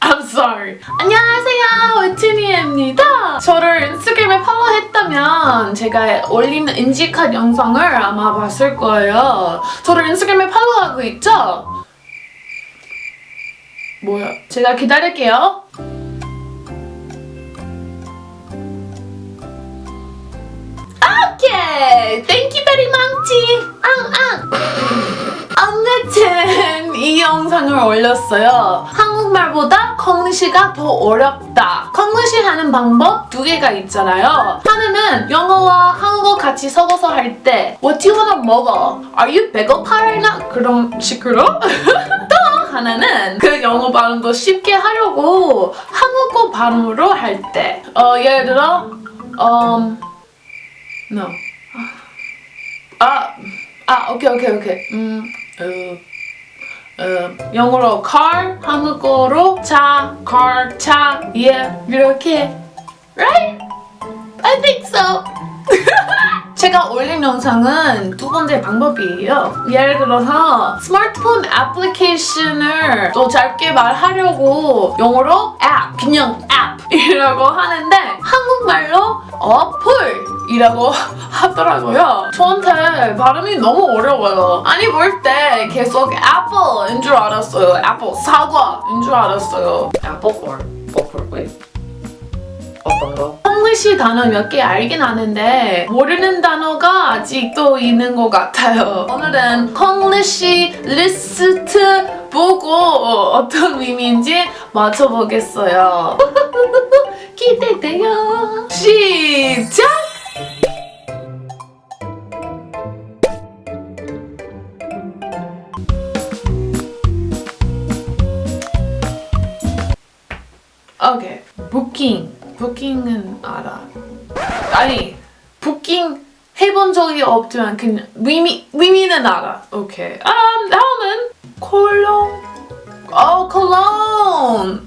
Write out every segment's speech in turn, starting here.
I'm sorry. 안녕하세요, 웨트니입니다. 저를 인스타그램에 팔로우했다면 제가 올리는 인지컷 영상을 아마 봤을 거예요. 저를 인스타그램에 팔로우하고 있죠? 뭐야? 제가 기다릴게요. 오케이, thank you very much. 앙 앙. 아무튼 이 영상을 올렸어요. 한국말보다 콩글리시가 더 어렵다. 콩글리시 하는 방법 두 개가 있잖아요. 하나는 영어와 한국어 같이 섞어서 할 때 What do you wanna 먹어? Are you 배고파 right now? 그런 식으로 또 하나는 그 영어 발음도 쉽게 하려고 한국어 발음으로 할 때. 어, 예를 들어 um, no. 아, 아, 오케이, 오케이, 오케이. 음, 어, 어, 영어로 car, 한국어로 차, car, 차, yeah, 이렇게. Right? I think so. 제가 올린 영상은 두 번째 방법이에요. 예를 들어서 스마트폰 애플리케이션을 또 짧게 말하려고 영어로 앱, 그냥 앱이라고 하는데 한국말로 어플 이라고 하더라고요. 저한테 발음이 너무 어려워요. 아니 볼 때 계속 애플인 줄 알았어요. 애플 사과인 줄 알았어요. Apple or Apple wait 어떤 거? 잉글리시 단어 몇 개 알긴 아는데 모르는 단어가 아직도 있는 것 같아요. 오늘은 콩글리시 리스트 보고 어떤 의미인지 맞춰보겠어요. 기대돼요. 시작! 오케이. 부킹. 부킹은 알아. 아니, 부킹 해본 적이 없지만 그냥 의미, 의미는 알아. 오케이. 아, 다음은 콜롱. 어, 콜롱.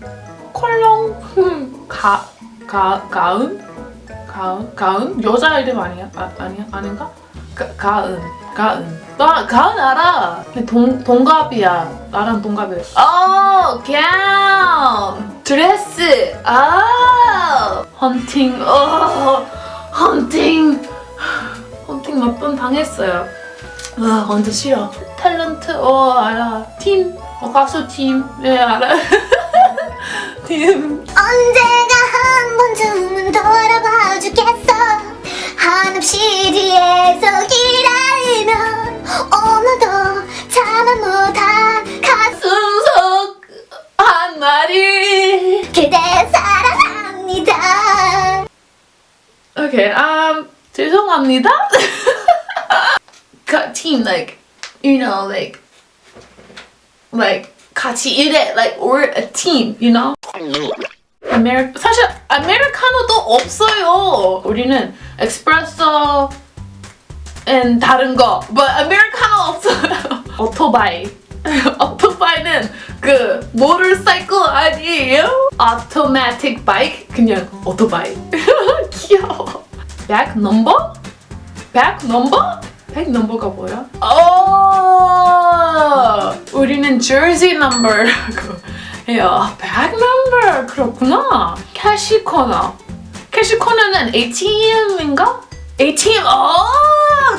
콜롱. 음, 가, 가, 가은? 가은? 가은? 여자 이름 아니야? 아, 아니야? 아닌가? 가, 가은. 가은. 나 가은 알아. 동, 동갑이야. 나랑 동갑이야. 어, 가운. 드레스. 아. 헌팅. 어, 헌팅. 헌팅 몇 번 당했어요. 와, 완전 싫어. 탤런트. 어, 알아. 팀. 어, 가수 팀. 네, 알아. 팀. 언젠 Okay, um, 죄송합니다. 그 team, like, you know, like, like 같이 일해, like we're a team, you know. 아메리 사실 아메리카노도 없어요. 우리는 에스프레소 앤 다른 거, but 아메리카노 없어요. 오토바이. 오토바이는 그 모터사이클 아니에요? automatic bike 그냥 오토바이. 귀여워. 백 넘버? 백 넘버? 백 넘버가 뭐야? 오, 우리는 jersey number라고 해요. 백 넘버 그렇구나. 캐시 코너. 캐시 코너는 ATM인가? ATM. 어,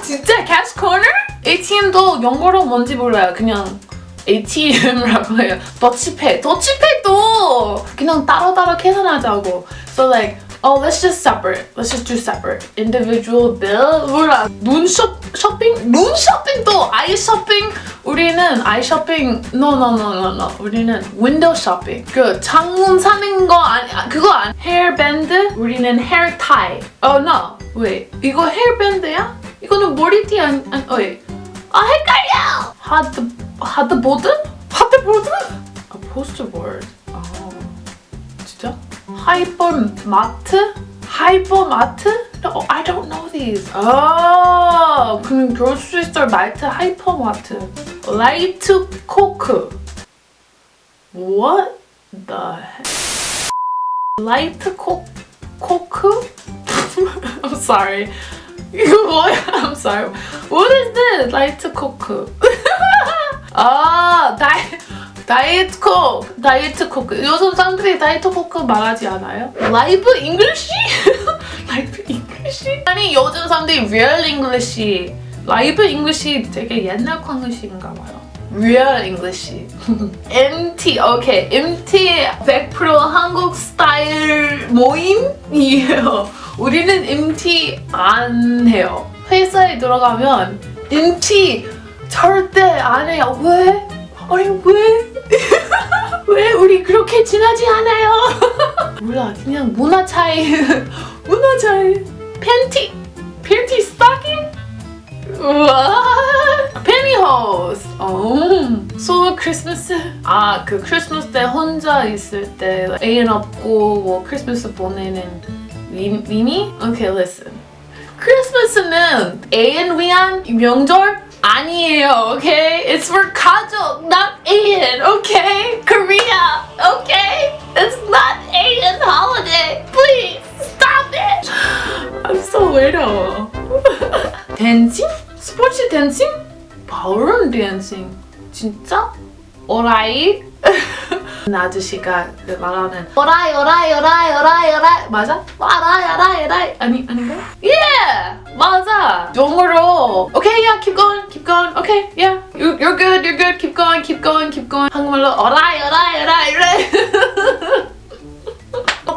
진짜 캐시 코너? ATM도 영어로 뭔지 몰라요. 그냥 ATM이라고 해요. 더치페이. 더치페이도 그냥 따로따로 계산하자고. So like, oh, let's just separate. Let's just do separate. Individual bill. 몰라. 눈 쇼, 쇼핑? 눈 쇼핑도 아이 쇼핑. 우리는 아이 쇼핑. No, no, no, no, no. 우리는 윈도우 쇼핑. 그 창문 사는 거 아니, 아, 그거 아니. 헤어밴드? 우리는 헤어 타이. Oh, no. Wait. 이거 헤어밴드야? 이거는 머리띠 아니, 아니, 어, wait. 아, 헷갈려! 하드, 하드보드? 하드보드? 아, 포스트보드. 아, 진짜? 하이퍼마트? 하이퍼마트? No, I don't know these. 아, 그럼 grocery store 마트 하이퍼마트. 라이트 코크. What the heck? 라이트 코, 코크? I'm sorry. 이거 뭐야? I'm sorry. What is this? 라이트 코크. 아 다이 다이어트 코크 다이어트 코크 요즘 사람들이 다이어트 코크 말하지 않아요? 라이브 잉글리시? 라이브 잉글리시? 아니 요즘 사람들이 real 잉글리시 라이브 잉글리시 되게 옛날 광고식인가 봐요. real 잉글리시 MT 오케이 MT 100% 한국 스타일 모임이에요. 우리는 MT 안 해요. 회사에 들어가면 MT 절대 안 해요. 왜? 아니 왜? 왜 우리 그렇게 지나지 않아요? 몰라 그냥 문화 차이. 문화 차이. 팬티. 팬티 스타킹? 우와. 어 소울 크리스마스 아 그 크리스마스 때 혼자 있을 때 애인 없고 뭐 크리스마스 보내는 미, 미미? 오케이 listen. 크리스마스는 애인 위한 명절 아니에요, okay? It's for 가족, not 애인, okay? Korea, okay? It's not Asian holiday. Please stop it. I'm so 외로워. 댄싱? 스포츠 댄싱? 바울은 댄싱. 진짜? 오라이? 아저씨가 그 말하는 오라이 오라이 오라이 오라이 오라이 맞아? 오라이 오라이 오라이 아니 아닌가? Yeah 맞아 영어로 Okay yeah keep going keep going Okay yeah you, you're good you're good keep going keep going keep going 한국말로 오라이 오라이 오라이 오라이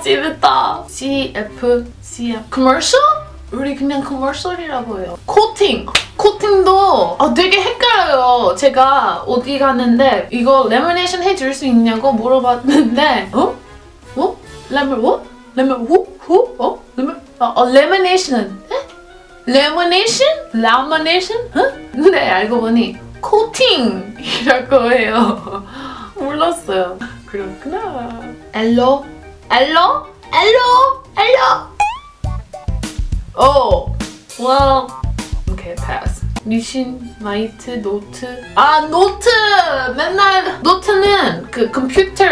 재밌다 CF CF commercial? 우리 그냥 commercial이라고 해요 코팅 코팅도 아, 되게 헷갈려요 제가 어디 갔는데 이거 레모네이션 해줄 수 있냐고 물어봤는데 어? 어? 레몬 뭐? 레몬 후? 후? 어? 레몬 어, 어 레모네이션 에? 레모네이션? 라모네이션? 어? 근데 알고 보니 코팅이라고 해요. 몰랐어요. 그렇구나. 엘로? 엘로? 엘로? 엘로? 오! well 오케이 패스 미신 마이트 노트. 아 노트! 맨날 노트는 그 컴퓨터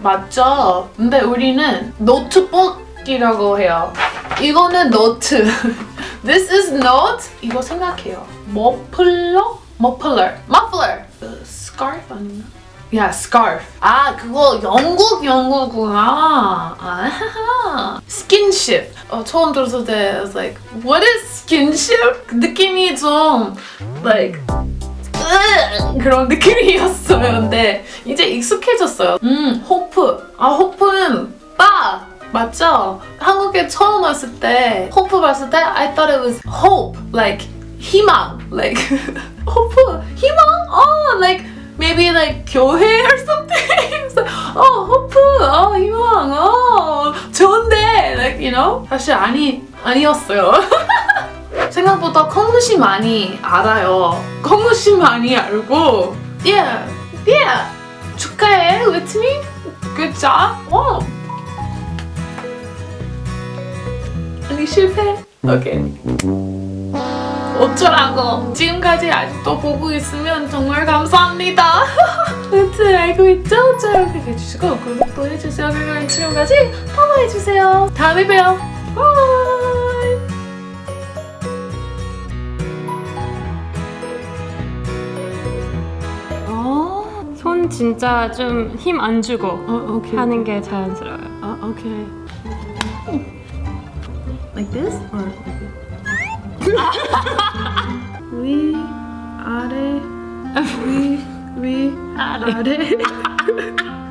맞죠? 근데 우리는 노트북이라고 해요. 이거는 노트 this is note 이거 생각해요 머플러 머플러 머플러 그 scarf 아닌가 야, scarf. 아, 그거 영국 영국구나. 아하하. skinship. 어, 처음 들었을 때 I was like, what is skinship? 그 느낌이 좀 like 으, 그런 느낌이었어요. 근데 이제 익숙해졌어요. 음, 호프. 아, 호프는 빠. 맞죠? 한국에 처음 왔을 때 호프 봤을 때 I thought it was hope, like 희망, like 호프, 희망? 어, like maybe like 교회 or something. so, 어, 호프, 어, 희망, 어, 좋은데, like you know? 사실 아니 아니었어요. 생각보다 콩누시 많이 알아요. 콩누시 많이 알고, yeah, yeah, 축하해, with me, good job. 와. 아니 실패. 오케이. 어쩌라고. 지금까지 아직도 보고 있으면 정말 감사합니다. 아무튼 알고 있죠? 좋아요 해주시고 구독도 해주세요. 그리고 지금까지 팔로우해주세요. 다음에 봬요. 바이. 어, 손 진짜 좀 힘 안 주고 어, 오케이. 하는 게 자연스러워요. 아, 오케이. Like this or like this? 위 아래 위위 아래